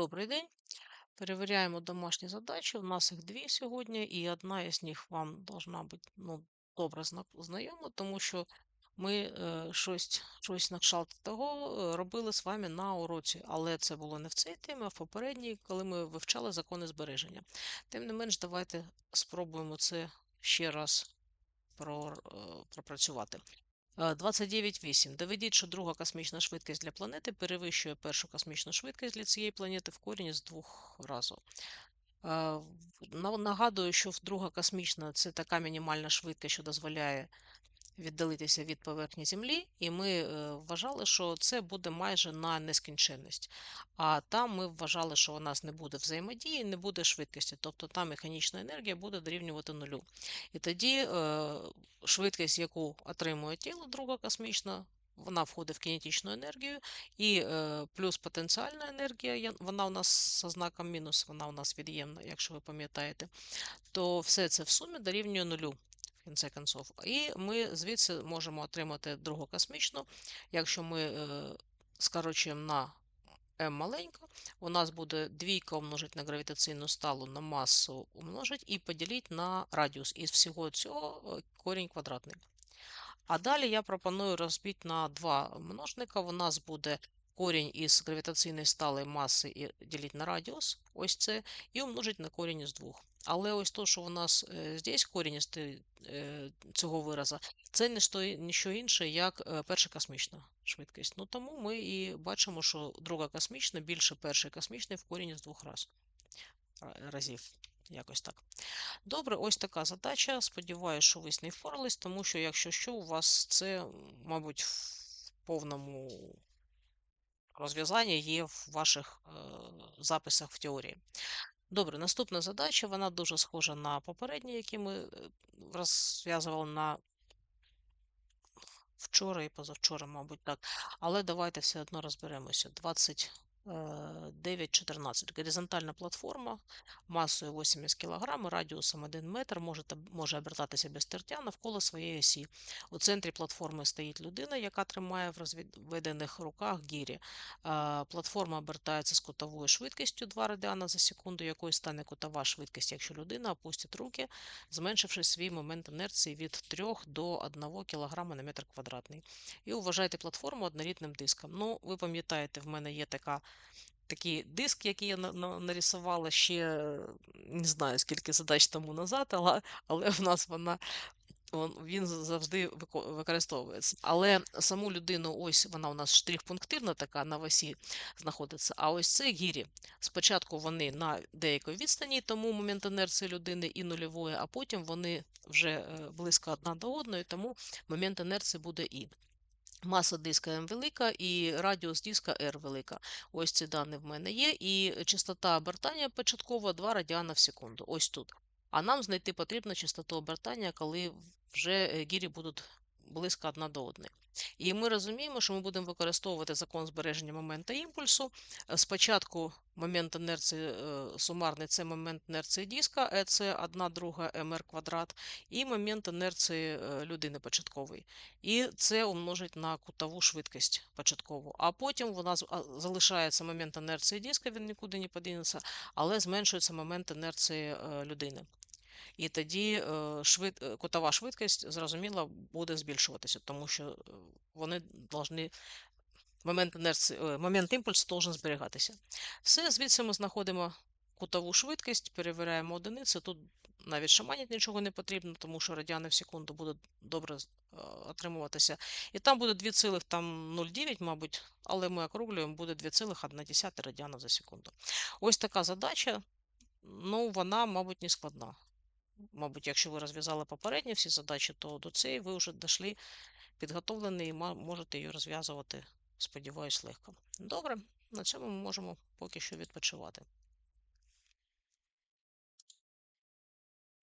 Добрий день. Перевіряємо домашні задачі. У нас їх дві сьогодні, і одна із них вам должна бути ну, добре знайома, тому що ми е, щось, щось на кшталт того е, робили з вами на уроці, але це було не в цій темі, а в попередній, коли ми вивчали закони збереження. Тим не менш, давайте спробуємо це ще раз е, пропрацювати. Е, 29.8. Доведіть, що друга космічна швидкість для планети перевищує першу космічну швидкість для цієї планети в корінь з двох разів. Е, Нагадую, що друга космічна це така мінімальна швидкість, що дозволяє віддалитися від поверхні Землі, і ми е, вважали, що це буде майже на нескінченність. А там ми вважали, що у нас не буде взаємодії, не буде швидкості, тобто там механічна енергія буде дорівнювати нулю. І тоді е, швидкість, яку отримує тіло друга космічна, вона входить в кінетичну енергію, і е, плюс потенціальна енергія, вона у нас зі знаком мінус, вона у нас від'ємна, якщо ви пам'ятаєте, то все це в сумі дорівнює нулю в кінці. І ми звідси можемо отримати другу космічну, якщо ми е, скорочуємо на m маленько, у нас буде двійка умножить на гравітаційну сталу на масу умножить і поділити на радіус. Із всього цього е, корінь квадратний. А далі я пропоную розбити на два множника. У нас буде корінь із гравітаційної сталої маси і ділити на радіус, ось це, і умножити на корінь із двох. Але ось то, що у нас е, здесь корінь із е, цього вираза, це не що, інше, як е, перша космічна швидкість. Ну тому ми і бачимо, що друга космічна більше першої космічної в корінь з двох раз, разів. Якось так. Добре, ось така задача. Сподіваюся, що ви з нею впорались, тому що, якщо що, у вас це, мабуть, в повному розв'язанні є в ваших е, записах в теорії. Добре, наступна задача, вона дуже схожа на попередні, які ми е, розв'язували на вчора і позавчора, мабуть, так. Але давайте все одно розберемося. 29-14. Горизонтальна платформа масою 80 кг, радіусом 1 метр, може, може обертатися без тертя навколо своєї осі. У центрі платформи стоїть людина, яка тримає в розведених руках гірі. Е, Платформа обертається з кутовою швидкістю 2 радіана за секунду, якою стане кутова швидкість, якщо людина опустить руки, зменшивши свій момент інерції від 3 до 1 кг на метр квадратний. І вважайте платформу однорідним диском. Ну, ви пам'ятаєте, в мене є така, такий диск, який я на- на- нарисувала ще не знаю скільки задач тому назад, але, але в нас вона. Він завжди використовується. Але саму людину, ось вона у нас штрих-пунктирна така на осі знаходиться. А ось це гірі. Спочатку вони на деякій відстані, тому момент інерції людини і нульової, а потім вони вже е, близько одна до одної, тому момент інерції буде і. Маса диска М велика і радіус диска R велика. Ось ці дані в мене є. І частота обертання початкова 2 радіана в секунду. Ось тут. А нам знайти потрібно частоту обертання, коли вже е, гірі будуть близько одна до одної. І ми розуміємо, що ми будемо використовувати закон збереження моменту імпульсу. Е, Спочатку момент інерції е, сумарний це момент інерції диска, е, це 1 друга МР квадрат, і момент інерції людини початковий. І це умножить на кутову швидкість початкову. А потім у нас залишається момент інерції диска, він нікуди не подінеться, але зменшується момент інерції людини. І тоді е, швид... е, кутова швидкість, зрозуміло, буде збільшуватися, тому що е, вони повинні момент момент імпульсу должен зберігатися. Все, звідси ми знаходимо кутову швидкість, перевіряємо одиниці. Тут навіть шаманити нічого не потрібно, тому що радіани в секунду будуть добре отримуватися. І там буде 2,09, мабуть, але ми округлюємо, буде 2,1 радіана за секунду. Ось така задача. Ну, вона, мабуть, не складна. Мабуть, якщо ви розв'язали попередні всі задачі, то до цієї ви вже дійшли підготовлений і можете її розв'язувати, сподіваюсь, легко. Добре, на цьому ми можемо поки що відпочивати.